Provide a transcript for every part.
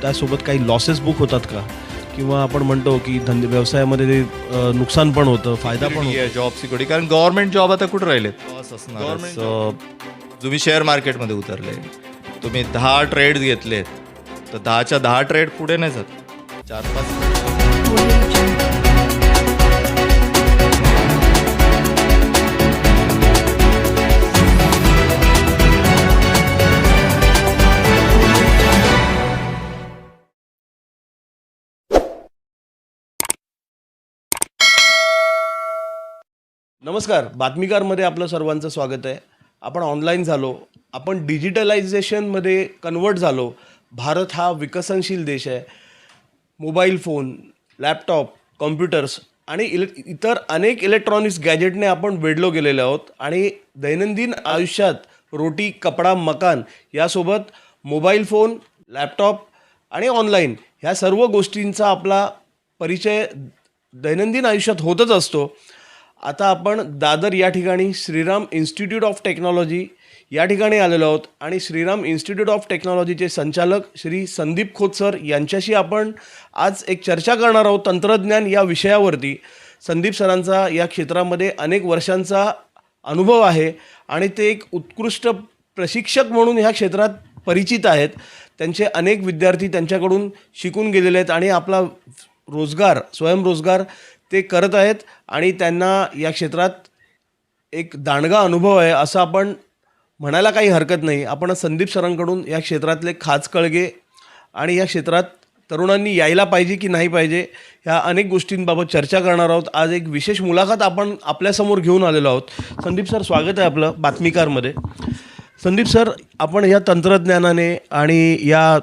त्यासोबत काही losses book होतात का? किंवा आपण म्हणतो की धंदे व्यवसायामध्ये ते नुकसान पण होतं फायदा पण होतो. जॉब सिक्युरिटी कारण गव्हर्नमेंट जॉब आता कुठे राहिलेत? लॉस असणार So, तुम्ही शेअर मार्केटमध्ये उतरले. तुम्ही दहा ट्रेड घेतलेत. तर दहाच्या दहा ट्रेड पुढे नाही जात. चार पाच नमस्कार. बातमीकारमध्ये आपलं सर्वांचं स्वागत आहे. आपण ऑनलाईन झालो. आपण डिजिटलायझेशनमध्ये कन्वर्ट झालो. भारत हा विकसनशील देश आहे. मोबाईल फोन लॅपटॉप कॉम्प्युटर्स आणि इले इतर अनेक इलेक्ट्रॉनिक्स गॅजेटने आपण वेढलो गेलेले आहोत. आणि दैनंदिन आयुष्यात रोटी कपडा मकान यासोबत मोबाईल फोन लॅपटॉप आणि ऑनलाईन ह्या सर्व गोष्टींचा आपला परिचय दैनंदिन आयुष्यात होतच असतो. आता आपण दादर या ठिकाणी श्रीराम इन्स्टिट्यूट ऑफ टेक्नॉलॉजी या ठिकाणी आलेलो आहोत. आणि श्रीराम इन्स्टिट्यूट ऑफ टेक्नॉलॉजीचे संचालक श्री संदीप खोत सर यांच्याशी आपण आज एक चर्चा करणार आहोत तंत्रज्ञान या विषयावरती. संदीप सरांचा या क्षेत्रामध्ये अनेक वर्षांचा अनुभव आहे आणि ते एक उत्कृष्ट प्रशिक्षक म्हणून ह्या क्षेत्रात परिचित आहेत. त्यांचे अनेक विद्यार्थी त्यांच्याकडून शिकून गेलेले आहेत आणि आपला रोजगार स्वयंरोजगार ते करत आहेत आणि त्यांना या क्षेत्रात एक दांडगा अनुभव आहे असं आपण म्हणायला काही हरकत नाही. आपण संदीप सरांकडून या क्षेत्रातले खाच कळगे आणि या क्षेत्रात तरुणांनी यायला पाहिजे की नाही पाहिजे ह्या अनेक गोष्टींबाबत चर्चा करणार आहोत. आज एक विशेष मुलाखत आपण आपल्यासमोर घेऊन आलेलो आहोत. संदीप सर स्वागत आहे आपलं बातमीकारमध्ये. संदीप सर आपण या तंत्रज्ञानाने आणि या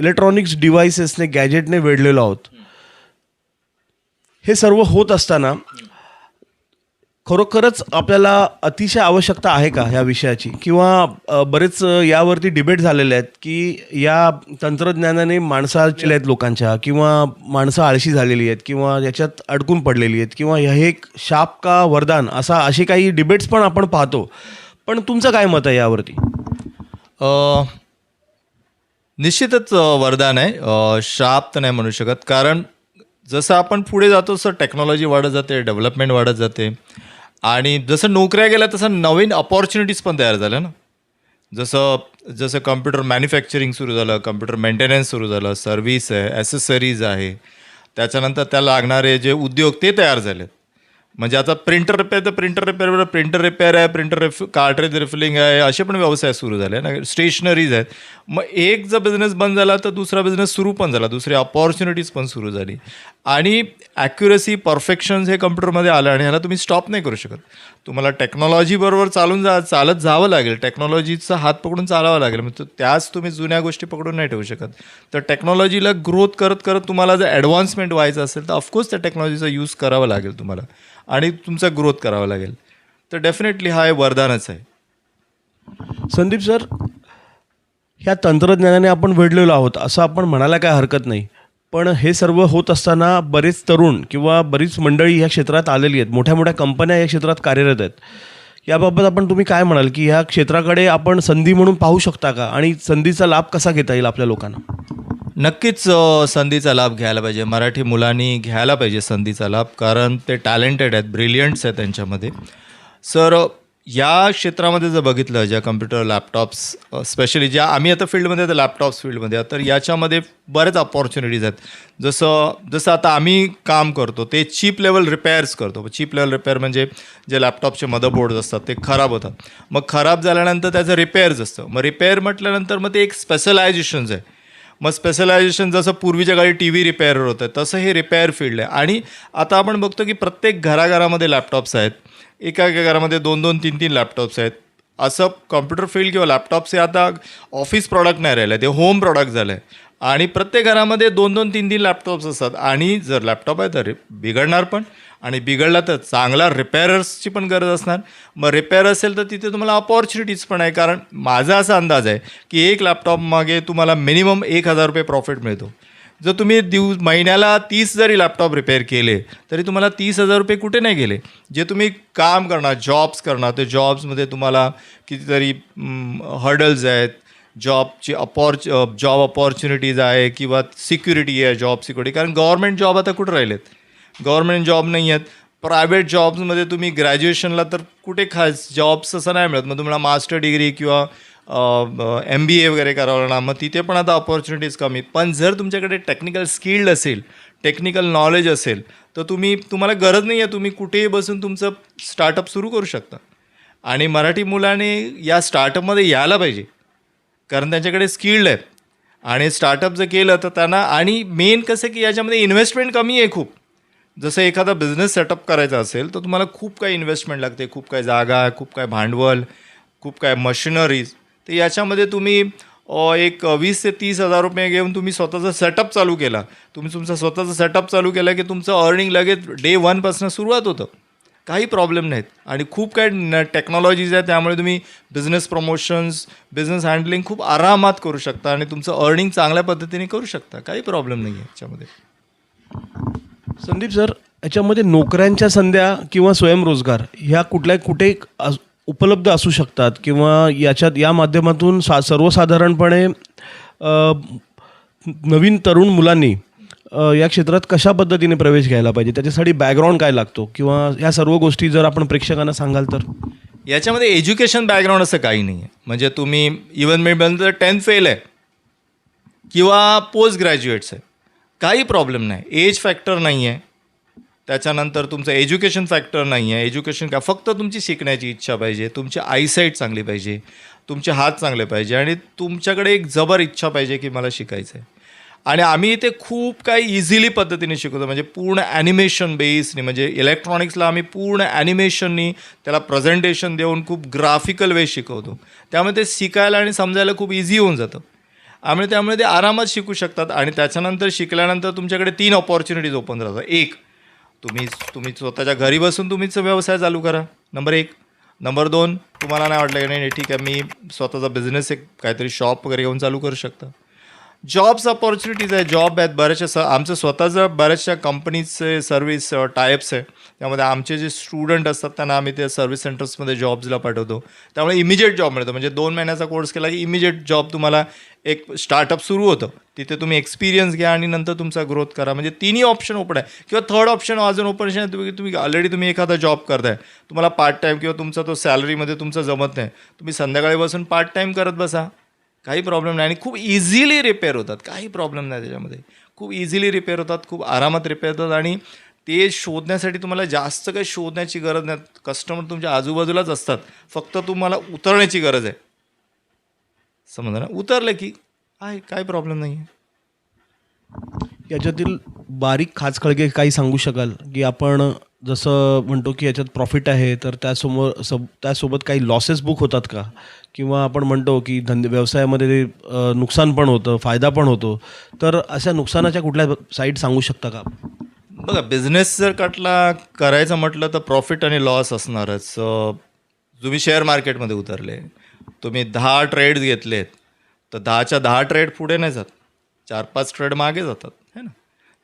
इलेक्ट्रॉनिक्स डिव्हायसेसने गॅजेटने वेढलेलो आहोत. हे सर्व होत असताना खरोखरच आपल्याला अतिशय आवश्यकता आहे का ह्या विषयाची? किंवा बरेच यावरती डिबेट झालेले आहेत की या तंत्रज्ञानाने माणसं आहेत लोकांच्या किंवा माणसं आळशी झालेली आहेत किंवा याच्यात अडकून पडलेली आहेत किंवा हे एक शाप का वरदान असा असे काही डिबेट्स पण आपण पाहतो. पण तुमचं काय मत आहे यावरती? निश्चितच वरदान आहे. शाप तर नाही म्हणू शकत. कारण जसं आपण पुढे जातो तसं टेक्नॉलॉजी वाढत जाते डेव्हलपमेंट वाढत जाते. आणि जसं नोकऱ्या गेल्या तसं नवीन अपॉर्च्युनिटीज पण तयार झाल्या ना. जसं जसं कम्प्युटर मॅन्युफॅक्चरिंग सुरू झालं कम्प्युटर मेंटेनन्स सुरू झालं सर्व्हिस आहे ॲसेसरीज आहे. त्याच्यानंतर त्याला लागणारे जे उद्योग ते तयार झालेत. म्हणजे आता प्रिंटर रिपेअर तर प्रिंटर रिपेअर प्रिंटर रिपेअर आहे प्रिंटर रिफ कार्ट्रेज रिफिलिंग आहे असे पण व्यवसाय सुरू झाले ना स्टेशनरीज आहेत. मग एक जर बिझनेस बंद झाला तर दुसरा बिझनेस सुरू पण झाला दुसरी अपॉर्च्युनिटीज पण सुरू झाली. आणि ॲक्युरसी परफेक्शन्स हे कम्प्युटरमध्ये आलं आणि ह्याला तुम्ही स्टॉप नाही करू शकत. तुम्हाला टेक्नॉलॉजीबरोबर चालून जा चालत जावं लागेल. टेक्नॉलॉजीचा हात पकडून चालावं लागेल. म्हणजे त्याच तुम्ही जुन्या गोष्टी पकडून नाही ठेवू शकत. तर टेक्नॉलॉजीला ग्रोथ करत करत तुम्हाला जर ॲडव्हान्समेंट व्हायचं असेल तर ऑफकोर्स त्या टेक्नॉलॉजीचा यूज करावा लागेल तुम्हाला. आणि तुमचा ग्रोथ करावा लागेल. तर डेफिनेटली हा हे वरदानच आहे. संदीप सर ह्या तंत्रज्ञानाने आपण वेढलेलो आहोत असं आपण म्हणायला काय हरकत नाही. पण हे सर्व होत असताना बरेच तरुण किंवा बरीच मंडळी ह्या क्षेत्रात आलेली आहेत. मोठ्या मोठ्या कंपन्या या क्षेत्रात कार्यरत आहेत. याबाबत आपण तुम्ही काय म्हणाल की ह्या क्षेत्राकडे आपण संधी म्हणून पाहू शकता का? आणि संधीचा लाभ कसा घेता येईल आपल्या लोकांना? नक्कीच संधीचा लाभ घ्यायला पाहिजे. मराठी मुलांनी घ्यायला पाहिजे संधीचा लाभ कारण ते टॅलेंटेड आहेत ब्रिलियंट्स आहेत त्यांच्यामध्ये. सर या क्षेत्रामध्ये जर बघितलं ज्या कम्प्युटर लॅपटॉप्स स्पेशली ज्या आम्ही आता फील्डमध्ये तर लॅपटॉप्स फील्डमध्ये आहे, तर याच्यामध्ये बरेच अपॉर्च्युनिटीज आहेत. जसं जसं आता आम्ही काम करतो ते चीप लेवल रिपेअर्स करतो. चीप लेवल रिपेअर म्हणजे जे लॅपटॉपचे मदरबोर्ड्स असतात ते खराब होतात. मग खराब झाल्यानंतर त्याचं रिपेअर्स असतं. मग रिपेअर म्हटल्यानंतर मग ते एक स्पेशलायझेशन्स आहे. मग स्पेशलायझेशन जसं पूर्वीच्या काळी टी व्ही रिपेअर होतं तसं हे रिपेअर फील्ड आहे. आणि आता आपण बघतो की प्रत्येक घराघरामध्ये लॅपटॉप्स आहेत. एका एका घरामध्ये दोन दोन तीन तीन लॅपटॉप्स आहेत. असं कॉम्प्युटर फील्ड किंवा लॅपटॉप्स हे आता ऑफिस प्रॉडक्ट नाही राहिलं ते होम प्रॉडक्ट झालं आहे आणि प्रत्येक घरामध्ये दोन दोन तीन तीन लॅपटॉप्स असतात. आणि जर लॅपटॉप आहे तर बिघडणार पण. आणि बिघडला तर चांगला रिपेअरर्सची पण गरज असणार. मग रिपेअर असेल तर तिथे तुम्हाला अपॉर्च्युनिटीज पण आहे. कारण माझा असा अंदाज आहे की एक लॅपटॉप मागे तुम्हाला मिनिमम एक हजार रुपये प्रॉफिट मिळतो. जर तुम्ही दिव महिन्याला तीस जरी लॅपटॉप रिपेअर केले तरी तुम्हाला तीस हजार रुपये कुठे नाही गेले. जे तुम्ही काम करणार जॉब्स करणार ते जॉब्समध्ये तुम्हाला कितीतरी हर्डल्स आहेत. जॉबची अपॉर्च जॉब अपॉर्च्युनिटीज आहे किंवा सिक्युरिटी आहे जॉब सिक्युरिटी कारण गव्हर्मेंट जॉब आता कुठं राहिलेत? गव्हर्मेंट जॉब नाही आहेत. प्रायव्हेट जॉब्समध्ये तुम्ही ग्रॅज्युएशनला तर कुठे खास जॉब्स असं नाही मिळत. मग तुम्हाला मास्टर डिग्री किंवा एम बी ए वगैरे करावं लागणार. मग तिथे पण आता ऑपॉर्च्युनिटीज कमी. पण जर तुमच्याकडे टेक्निकल स्किल्ड असेल टेक्निकल नॉलेज असेल तर तुम्ही तुम्हाला गरज नाही आहे तुम्ही कुठेही बसून तुमचं स्टार्टअप सुरू करू शकता. आणि मराठी मुलाने या स्टार्टअपमध्ये यायला पाहिजे. कारण त्यांच्याकडे स्किल्ड आहेत. आणि स्टार्टअप जर केलं तर त्यांना आणि मेन कसं की याच्यामध्ये इन्व्हेस्टमेंट कमी आहे खूप. जसं एखादा बिझनेस सेटअप करायचा असेल तर तुम्हाला खूप काही इन्व्हेस्टमेंट लागते. खूप काही जागा खूप काय भांडवल खूप काय मशिनरीज तर याच्यामध्ये तुम्ही एक वीस ते तीस हजार रुपये घेऊन तुम्ही स्वतःचा सेटअप चालू केला. तुम्ही तुमचा स्वतःचा सेटअप चालू केला की तुमचं अर्निंग लगेच डे वनपासून सुरुवात होतं. काही प्रॉब्लेम नाहीत. आणि खूप काही न टेक्नॉलॉजीज आहेत त्यामुळे तुम्ही बिझनेस प्रमोशन्स बिझनेस हँडलिंग खूप आरामात करू शकता आणि तुमचं अर्निंग चांगल्या पद्धतीने करू शकता. काही प्रॉब्लेम नाही आहे याच्यामध्ये. संदीप सर याच्यामध्ये नोकऱ्यांच्या संध्या किंवा स्वयंरोजगार ह्या कुठल्या कुठे अस- उपलब्ध असू शकतात किंवा याच्यात या माध्यमातून सा सर्वसाधारणपणे नवीन तरुण मुलांनी या क्षेत्रात कशा पद्धतीने प्रवेश घ्यायला पाहिजे? त्याच्यासाठी बॅकग्राऊंड काय लागतो? किंवा ह्या सर्व गोष्टी जर आपण प्रेक्षकांना सांगाल तर? याच्यामध्ये एज्युकेशन बॅकग्राऊंड असं काही नाही आहे म्हणजे तुम्ही इवन मी म्हणतो टेन्थ फेल आहे. किंवा पोस्ट ग्रॅज्युएट्स आहे. काही प्रॉब्लेम नाही. एज फॅक्टर नाही आहे त्याच्यानंतर तुमचं एज्युकेशन फॅक्टर नाही आहे. एज्युकेशन काय? फक्त तुमची शिकण्याची इच्छा पाहिजे तुमची आयसाईट चांगली पाहिजे तुमचे हात चांगले पाहिजे आणि तुमच्याकडे एक जबर इच्छा पाहिजे की मला शिकायचं आहे आणि आम्ही इथे खूप काही इझिली पद्धतीने शिकवतो. म्हणजे पूर्ण ॲनिमेशन बेसनी म्हणजे इलेक्ट्रॉनिक्सला आम्ही पूर्ण ॲनिमेशननी त्याला प्रेझेंटेशन देऊन खूप ग्राफिकल वे शिकवतो. त्यामुळे ते शिकायला आणि समजायला खूप इझी होऊन जातं. आम्ही त्यामुळे ते आरामात शिकू शकतात आणि त्याच्यानंतर शिकल्यानंतर तुमच्याकडे तीन ऑपॉर्च्युनिटीज ओपन राहतात. एक तुम्ही तुम्ही स्वतःच्या घरी बसून तुम्हीच व्यवसाय चालू करा. नंबर एक. नंबर दोन तुम्हाला नाही वाटलं की नाही ठीक आहे मी स्वतःचा बिझनेस एक काहीतरी शॉप वगैरे घेऊन चालू करू शकता. जॉब्स अपॉर्च्युनिटीज आहे. जॉब आहेत बऱ्याचशा स आमचं स्वतःचं बऱ्याचशा कंपनीजचे सर्व्हिस टायअप्स आहे. त्यामध्ये आमचे जे स्टुडंट असतात त्यांना आम्ही त्या सर्व्हिस सेंटर्समध्ये जॉब्सला पाठवतो. त्यामुळे इमिजिएट जॉब मिळतो. म्हणजे दोन महिन्याचा कोर्स केला की इमिजिएट जॉब तुम्हाला एक स्टार्टअप सुरू होतं. तिथे तुम्ही एक्सपिरियन्स घ्या आणि नंतर तुमचा ग्रोथ करा. म्हणजे तिन्ही ऑप्शन ओपन आहे. किंवा थर्ड ऑप्शन अजून ओपन आहे तुम्ही तुम्ही ऑलरेडी तुम्ही एखादा जॉब करताय. तुम्हाला पार्ट टाईम किंवा तुमचा तो सॅलरीमध्ये तुमचं जमत नाही. तुम्ही संध्याकाळी बसून पार्ट टाईम करत बसा. काही प्रॉब्लेम नाही आणि खूप इझिली रिपेअर होतात. काही प्रॉब्लेम नाही त्याच्यामध्ये. खूप इझिली रिपेअर होतात खूप आरामात रिपेअर होतात आणि ते शोधण्यासाठी तुम्हाला जास्त काही शोधण्याची गरज नाही. कस्टमर तुमच्या आजूबाजूलाच असतात. फक्त तुम्हाला उतरण्याची गरज आहे. समजा ना? उतरलं की आहे काय प्रॉब्लेम नाही आहे याच्यातील बारीक खाचखळगे काही सांगू शकाल? की आपण जसं म्हणतो की याच्यात प्रॉफिट आहे तर त्यासमोर सब त्यासोबत काही लॉसेस बुक होतात का? किंवा आपण म्हणतो की धंदे व्यवसायामध्ये नुकसान पण होतं फायदा पण होतो. तर अशा नुकसानाच्या कुठल्या साईड सांगू शकता का? बघा बिझनेस जर कटला करायचं म्हटलं तर प्रॉफिट आणि लॉस असणारच. तुम्ही शेअर मार्केटमध्ये उतरले तुम्ही दहा ट्रेड घेतलेत तर दहाच्या दहा ट्रेड पुढे नाही जात. चार पाच ट्रेड मागे जातात है ना?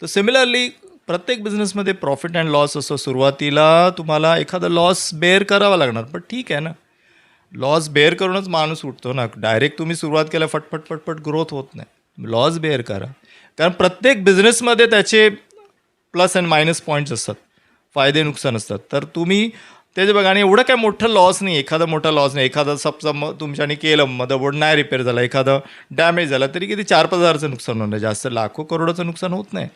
तर सिमिलरली प्रत्येक बिझनेसमध्ये प्रॉफिट अँड लॉस असं सुरुवातीला तुम्हाला एखादा लॉस बेअर करावा लागणार पण ठीक आहे ना. लॉस बेअर करूनच माणूस उठतो ना. डायरेक्ट तुम्ही सुरुवात केल्या फटफट फटफट ग्रोथ होत नाही. लॉस बेअर करा. कारण प्रत्येक बिझनेसमध्ये त्याचे प्लस अँड मायनस पॉईंट्स असतात. फायदे नुकसान असतात. तर तुम्ही त्याचे बघा आणि एवढं काय मोठं लॉस नाही. एखादा मोठा लॉस नाही. एखादा सबचा मग तुमच्याने केलं मदरबोर्ड नाही रिपेअर झाला एखादं डॅमेज झाला तरी किती चार पाच हजारचं नुकसान होणार. जास्त लाखो करोडाचं नुकसान होत नाही.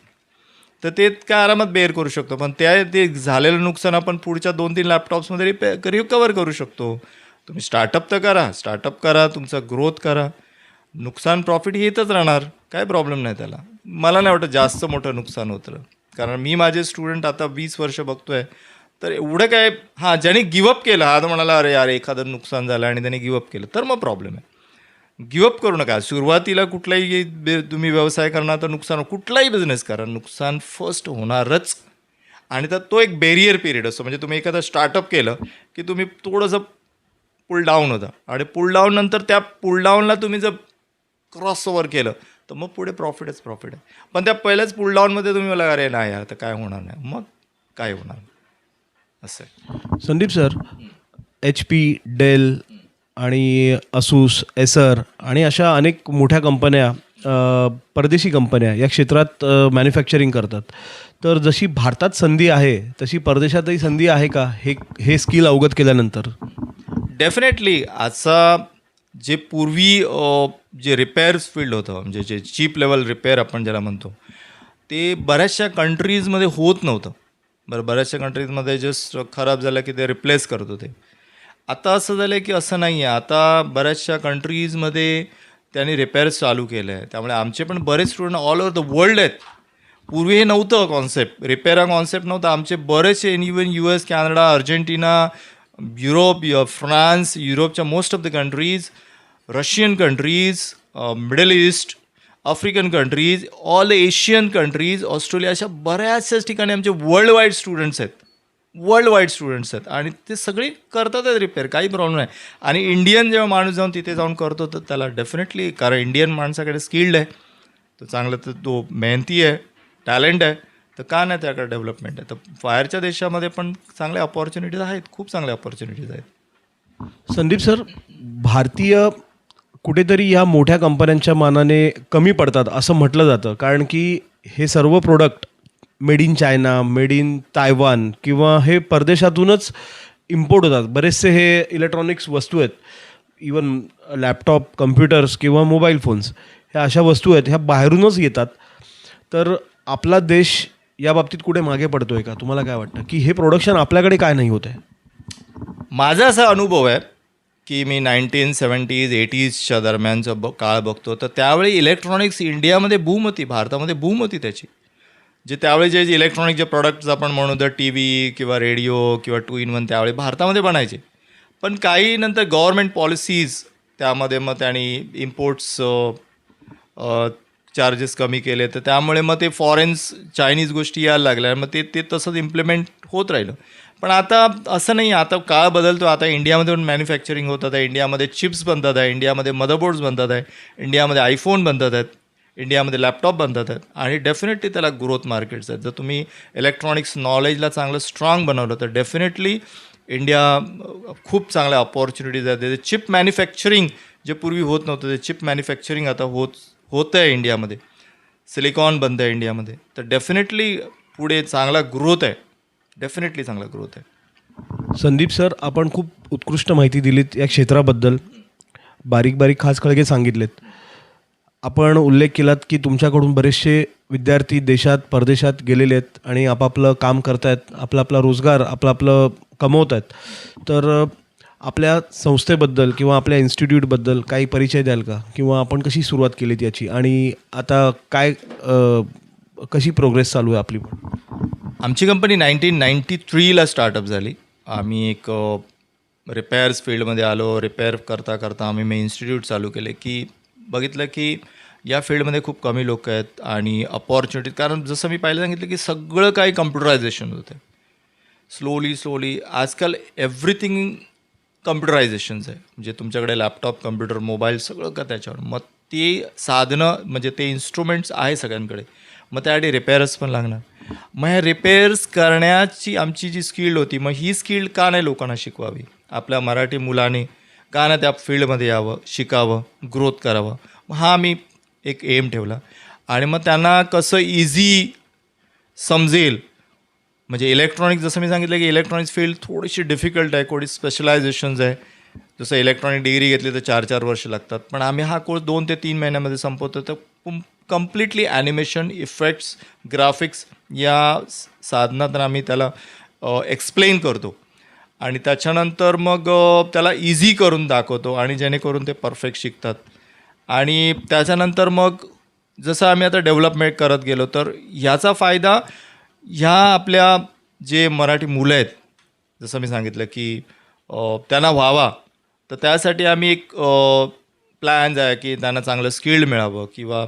तर ते काय आरामात बेअर करू शकतो. पण त्या ते झालेलं नुकसान आपण पुढच्या दोन तीन लॅपटॉप्समध्ये रिपे रिकवर करू शकतो. तुम्ही स्टार्टअप तर करा. स्टार्टअप करा. तुमचा ग्रोथ करा. नुकसान प्रॉफिट येतच राहणार. काय प्रॉब्लेम नाही त्याला. मला नाही वाटत जास्त मोठं नुकसान होतं. कारण मी माझे स्टुडंट आता वीस वर्ष बघतोय. तर एवढं काय हां ज्याने गिवअप केलं हा तर म्हणाला अरे यार एखादं नुकसान झालं आणि त्याने गिवअप केलं. तर मग प्रॉब्लेम आहे. गिवअप करू नका. सुरुवातीला कुठलाही बे- तुम्ही व्यवसाय करणार तर नुकसान हो- कुठलाही बिझनेस करा. नुकसान फर्स्ट होणारच. आणि तर तो एक बेरियर पिरियड असतो. म्हणजे तुम्ही एखादं स्टार्टअप केलं की तुम्ही थोडंसं पुल डाऊन होता. आणि पुल डाऊन नंतर त्या पुल डाऊनला तुम्ही जर क्रॉस ओव्हर केलं तर मग पुढे प्रॉफिटच प्रॉफिट आहे. पण त्या पहिल्याच पुल डाऊनमध्ये तुम्ही मला अरे नाही यार तर काय होणार नाही. मग काय होणार? असं आहे. Sandeep sir H P Dell आणि असूस एसर आणि अशा अनेक मोठ्या कंपन्या परदेशी कंपन्या या क्षेत्रात मॅन्युफॅक्चरिंग करतात. तर जशी भारतात संधी आहे तशी परदेशातही संधी आहे का? हे हे स्किल अवगत केल्यानंतर. डेफिनेटली आजचा जे पूर्वी जे रिपेअर्स फील्ड होतं म्हणजे जे चीप लेवल रिपेअर आपण ज्याला म्हणतो ते बऱ्याचशा कंट्रीजमध्ये होत नव्हतं. बरं बऱ्याचशा कंट्रीजमध्ये जस्ट खराब झालं की ते रिप्लेस करत होते. आता असं झालं आहे की असं नाही आहे आता बऱ्याचशा कंट्रीजमध्ये त्यांनी रिपेअर्स चालू केलं आहे त्यामुळे आमचे पण बरेच student all over the world आहेत. पूर्वी हे नव्हतं कॉन्सेप्ट रिपेअर हा कॉन्सेप्ट नव्हता. आमचे बरेचसे even U S Canada Argentina Europe य- फ्रान्स युरोपच्या most of the countries Russian countries Middle East African countries all Asian countries Australia अशा बऱ्याचशाच ठिकाणी आमचे वर्ल्ड वाईड स्टुडंट्स आहेत. वर्ल्ड वाईड स्टुडंट्स आहेत. आणि ते सगळे करतातच रिपेअर काही प्रॉब्लेम नाही. आणि इंडियन जेव्हा माणूस जाऊन तिथे जाऊन करतो तर त्याला डेफिनेटली कारण इंडियन माणसाकडे स्किल्ड आहे. तो चांगलं तर तो मेहनती आहे टॅलेंट आहे. तर का नाही त्याकडे डेव्हलपमेंट आहे? तर बाहेरच्या देशामध्ये पण चांगल्या अपॉर्च्युनिटीज आहेत खूप चांगल्या अपॉर्च्युनिटीज आहेत. संदीप सर भारतीय कुठेतरी या मोठ्या कंपन्यांच्या मानाने कमी पडतात असं म्हटलं जातं. कारण की हे सर्व product made in China made in Taiwan किंवा हे परदेशातूनच इम्पोर्ट होतात. बरेचसे हे इलेक्ट्रॉनिक्स वस्तू आहेत. इवन लॅपटॉप कम्प्युटर्स किंवा मोबाईल फोन्स ह्या अशा वस्तू आहेत ह्या बाहेरूनच येतात. तर आपला देश या बाबतीत कुठे मागे पडतो आहे का? तुम्हाला काय वाटतं? की हे प्रोडक्शन आपल्याकडे काय नाही होत आहे? माझा असा अनुभव आहे की मी नाईन्टीन सेवन्टीज एटीजच्या दरम्यानचा ब काळ बघतो. तर त्यावेळी इलेक्ट्रॉनिक्स इंडियामध्ये बूम होती भारतामध्ये बूम होती त्याची. जे त्यावेळी जे इलेक्ट्रॉनिक जे प्रॉडक्ट्स आपण म्हणू तर टी व्ही किंवा रेडिओ किंवा टू इन वन त्यावेळी भारतामध्ये बनायचे. पण काही नंतर गव्हर्मेंट पॉलिसीज त्यामध्ये मग त्यांनी इम्पोर्ट्स चार्जेस कमी केले. तर त्यामुळे मग ते फॉरेन्स चायनीज गोष्टी यायला लागल्या. मग ते ते तसंच इम्प्लिमेंट होत राहिलं. पण आता असं नाही आता काळ बदलतो. आता इंडियामध्ये पण मॅन्युफॅक्चरिंग होतात आहे इंडियामध्ये चिप्स बनतात आहे इंडियामध्ये मदरबोर्ड्स बनतात आहे इंडियामध्ये आयफोन बनतात आहेत. इंडियामध्ये लॅपटॉप बनतात आहेत आणि डेफिनेटली त्याला ग्रोथ मार्केट्स आहेत. जर तुम्ही इलेक्ट्रॉनिक्स नॉलेजला चांगलं स्ट्रॉंग बनवलं तर डेफिनेटली इंडिया खूप चांगल्या अपॉर्च्युनिटीज आहेत. त्याचे चिप मॅन्युफॅक्चरिंग जे पूर्वी होत नव्हतं ते चिप मॅन्युफॅक्चरिंग आता होत होतं आहे इंडियामध्ये. सिलिकॉन बनतं आहे इंडियामध्ये. तर डेफिनेटली पुढे चांगला ग्रोथ आहे. डेफिनेटली चांगला ग्रोथ आहे. संदीप सर आपण खूप उत्कृष्ट माहिती दिलीत या क्षेत्राबद्दल. बारीक बारीक खास खळगे सांगितलेत. आपण उल्लेख केलात की तुमच्याकडून बरेचसे विद्यार्थी देशात परदेशात गेलेले आहेत आणि आपापलं काम करतायत आपला आपला रोजगार आपलं आपलं कमवत आहेत तर आपल्या संस्थेबद्दल किंवा आपल्या इन्स्टिट्यूटबद्दल काही परिचय द्याल का? किंवा आपण कशी सुरुवात केली त्याची आणि आता काय कशी प्रोग्रेस चालू आहे आपली आमची कंपनी नाईन्टीन नाईन्टी थ्रीला स्टार्टअप झाली. आम्ही एक रिपेअर्स फील्डमध्ये आलो. रिपेअर करता करता आम्ही मी इन्स्टिट्यूट चालू केले की बघितलं की या फील्डमध्ये खूप कमी लोक आहेत आणि अपॉर्च्युनिटी कारण जसं मी पाहिलं सांगितलं की सगळं काही कम्प्युटरायझेशन होतं स्लोली स्लोली आजकाल एव्हरीथिंग कम्प्युटरायझेशन्स आहे. म्हणजे तुमच्याकडे लॅपटॉप कम्प्युटर मोबाईल सगळं का त्याच्यावर? मग ते साधनं म्हणजे ते इन्स्ट्रुमेंट्स आहे सगळ्यांकडे. मग त्यासाठी रिपेअर्स पण लागणार. मग ह्या रिपेअर्स करण्याची आमची जी स्किल्ड होती मग ही स्किल्ड का नाही लोकांना शिकवावी? आपल्या मराठी मुलाने का ना त्या फील्डमध्ये यावं शिकावं ग्रोथ करावं? मग हा आम्ही एक एम ठेवला. आणि मग त्यांना कसं इझी समजेल म्हणजे इलेक्ट्रॉनिक जसं मी सांगितलं की इलेक्ट्रॉनिक्स फील्ड थोडीशी डिफिकल्ट आहे थोडी स्पेशलायझेशन्स आहे. जसं इलेक्ट्रॉनिक डिग्री घेतली तर चार चार वर्ष लागतात. पण आम्ही हा कोर्स दोन ते तीन महिन्यामध्ये संपवतो. तर कम्प्लिटली ॲनिमेशन इफेक्ट्स ग्राफिक्स या साधनातून साधनात आम्ही त्याला एक्सप्लेन करतो. आणि त्याच्यानंतर मग त्याला इझी करून दाखवतो आणि जेणेकरून ते परफेक्ट शिकतात. आणि त्याच्यानंतर मग जसं आम्ही आता डेव्हलपमेंट करत गेलो तर ह्याचा फायदा ह्या आपल्या जे मराठी मुलं आहेत जसं मी सांगितलं की त्यांना व्हावा. तर त्यासाठी आम्ही एक प्लॅन्स आहे की त्यांना चांगलं स्किल्ड मिळावं किंवा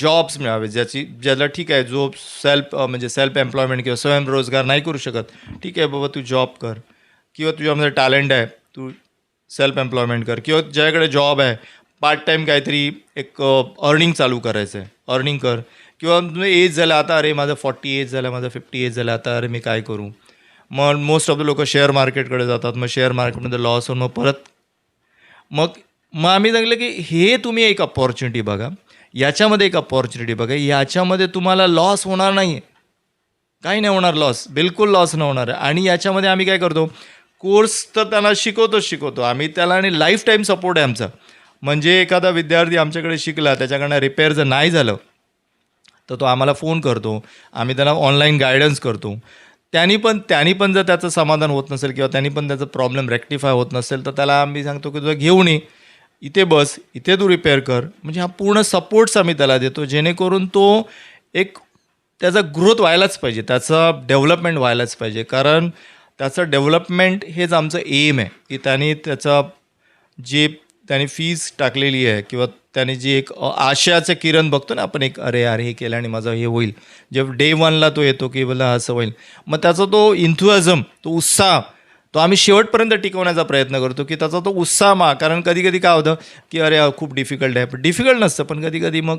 जॉब्स मिळावे ज्याची ज्याला ठीक आहे जो सेल्फ म्हणजे सेल्फ एम्प्लॉयमेंट किंवा स्वयंरोजगार नाही करू शकत ठीक आहे बाबा तू जॉब कर. किंवा तुझ्यामध्ये टॅलेंट आहे तू सेल्फ एम्प्लॉयमेंट कर. किंवा ज्याकडे जॉब आहे पार्ट टाईम काहीतरी एक अर्निंग चालू करायचं आहे अर्निंग कर. किंवा तुम्ही एज झालं आता अरे माझं फॉर्टी एज झालं माझं फिफ्टी एज झालं आता अरे मी काय करू? मग मोस्ट ऑफ द लोक शेअर मार्केटकडे जातात मग शेअर मार्केटमध्ये लॉस होऊन मग परत मग मग आम्ही सांगितलं की हे तुम्ही एक अपॉर्च्युनिटी बघा. याच्यामध्ये एक अपॉर्च्युनिटी बघा. याच्यामध्ये तुम्हाला लॉस होणार नाही आहे काही नाही होणार लॉस बिलकुल लॉस नाही होणार. आणि याच्यामध्ये आम्ही काय करतो? कोर्स तर त्यांना शिकवतोच शिकवतो. आम्ही त्याला आणि लाईफ टाईम सपोर्ट आहे आमचा. म्हणजे एखादा विद्यार्थी आमच्याकडे शिकला त्याच्याकडनं रिपेअर जर नाही झालं तर तो आम्हाला फोन करतो. आम्ही त्याला ऑनलाईन गायडन्स करतो. त्यांनी पण त्यांनी पण जर त्याचं समाधान होत नसेल किंवा त्यांनी पण त्याचा प्रॉब्लेम रेक्टिफाय होत नसेल तर त्याला आम्ही सांगतो की तुझं घेऊन ये. इथे बस इथे तू रिपेअर कर. म्हणजे हा पूर्ण सपोर्ट्स आम्ही त्याला देतो. जेणेकरून तो एक त्याचा ग्रोथ व्हायलाच पाहिजे. त्याचा डेव्हलपमेंट व्हायलाच पाहिजे. कारण त्याचं डेव्हलपमेंट हेच आमचं एम आहे. की त्याने त्याचा जे त्याने फीज टाकलेली आहे किंवा त्याने जी एक आशयाचं किरण बघतो ना आपण एक अरे अरे हे केलं आणि माझं हे होईल. जेव्हा डे वनला तो येतो की बोला असं होईल. मग त्याचा तो इन्थुआझम तो उत्साह तो आम्ही शेवटपर्यंत टिकवण्याचा प्रयत्न करतो की त्याचा तो उत्साह मा कारण कधी कधी काय होतं की अरे खूप डिफिकल्ट आहे. पण डिफिकल्ट नसतं पण कधी कधी मग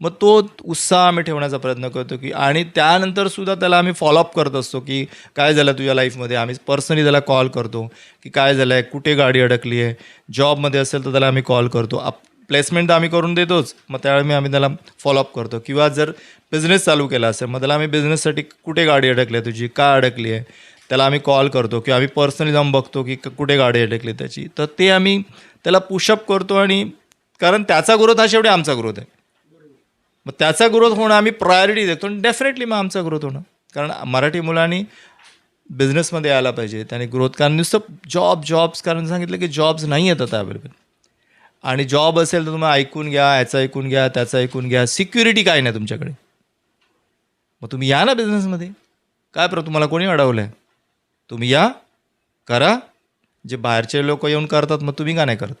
मग तो उत्साह आम्ही ठेवण्याचा प्रयत्न करतो की आणि त्यानंतर सुद्धा त्याला आम्ही फॉलोअप करत असतो की काय झालं तुझ्या लाईफमध्ये आम्ही पर्सनली त्याला कॉल करतो की काय झालं आहे कुठे गाडी अडकली आहे? जॉबमध्ये असेल तर त्याला आम्ही कॉल करतो. आप प्लेसमेंट तर आम्ही करून देतोच मग त्यावेळी आम्ही त्याला फॉलोअप करतो. किंवा जर बिझनेस चालू केला असेल मग त्याला आम्ही बिझनेससाठी कुठे गाडी अडकली आहे तुझी? का अडकली आहे? त्याला आम्ही कॉल करतो किंवा आम्ही पर्सनली जाऊन बघतो की कुठे गाडी अडकली त्याची. तर ते आम्ही त्याला पुशअप करतो आणि कारण त्याचा ग्रोथ हा शेवटी आमचा ग्रोथ आहे. मग त्याचा ग्रोथ होणं आम्ही प्रायोरिटी देतो आणि डेफिनेटली मग आमचा ग्रोथ होणं. कारण मराठी मुलांनी बिझनेसमध्ये यायला पाहिजे. त्याने ग्रोथ कारण नुसतं जॉब जॉब्स कारण सांगितलं की जॉब्स नाही आहेत आता अवेलेबल आणि जॉब असेल तर तुम्ही ऐकून घ्या याचं ऐकून घ्या त्याचं ऐकून घ्या. सिक्युरिटी काय नाही तुमच्याकडे? मग तुम्ही या ना बिझनेसमध्ये काय प्र तुम्हाला कोणी अडवलं आहे तुम्ही या करा. जे बाहेरचे लोक येऊन करतात मग तुम्ही का नाही करत?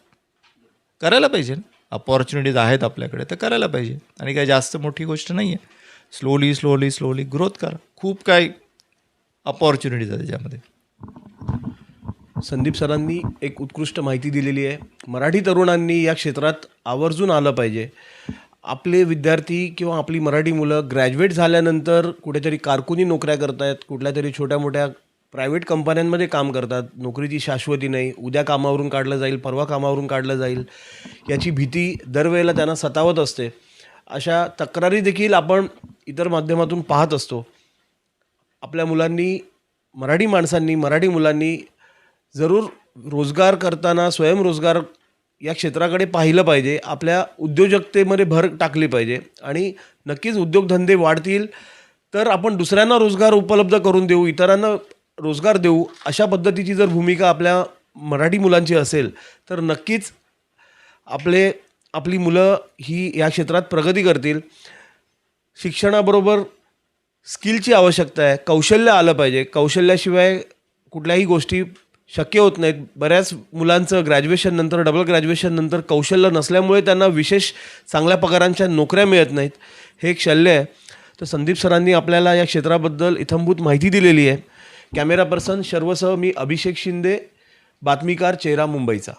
करायला पाहिजे ना. अपॉर्च्युनिटीज आहेत आपल्याकडे तर करायला पाहिजे. आणि काही जास्त मोठी गोष्ट नाही आहे स्लोली स्लोली स्लोली ग्रोथ करा. खूप काही अपॉर्च्युनिटीज आहे त्याच्यामध्ये संदीप सरांनी एक उत्कृष्ट माहिती दिलेली आहे. मराठी तरुणांनी या क्षेत्रात आवर्जून आलं पाहिजे. आपले विद्यार्थी किंवा आपली मराठी मुलं ग्रॅज्युएट झाल्यानंतर कुठेतरी कारकुनी नोकऱ्या करतायत कुठल्या तरी छोट्या मोठ्या प्रायव्हेट कंपन्यांमध्ये काम करतात. नोकरीची शाश्वती नाही. उद्या कामावरून काढलं जाईल परवा कामावरून काढलं जाईल. याची भीती दरवेळेला त्यांना सतावत असते. अशा तक्रारी देखील आपण इतर माध्यमातून पाहत असतो. आपल्या मुलांनी मराठी माणसांनी मराठी मुलांनी जरूर रोजगार करताना स्वयंरोजगार या क्षेत्राकडे पाहिलं पाहिजे. आपल्या उद्योजकतेमध्ये भर टाकली पाहिजे. आणि नक्कीच उद्योगधंदे वाढतील तर आपण दुसऱ्यांना रोजगार उपलब्ध करून देऊ इतरांना रोजगार देऊ अशा पद्धतीची जर भूमिका आपल्या मराठी मुलांची असेल तर नक्कीच आपले आपली मुलं ही या क्षेत्रात प्रगती करतील. शिक्षणाबरोबर स्किलची आवश्यकता आहे. कौशल्य आलं पाहिजे. कौशल्याशिवाय कुठल्याही गोष्टी शक्य होत नाहीत. बऱ्याच मुलांचं ग्रॅज्युएशन नंतर डबल ग्रॅज्युएशन नंतर कौशल्य नसल्यामुळे त्यांना विशेष चांगल्या पगारांच्या नोकऱ्या मिळत नाहीत. हे एक शल्य आहे. तर संदीप सरांनी आपल्याला या क्षेत्राबद्दल इथंभूत माहिती दिलेली आहे. कॅमेरा पर्सन सर्वसह मी अभिषेक शिंदे बातमीकार चेहरा मुंबईचा.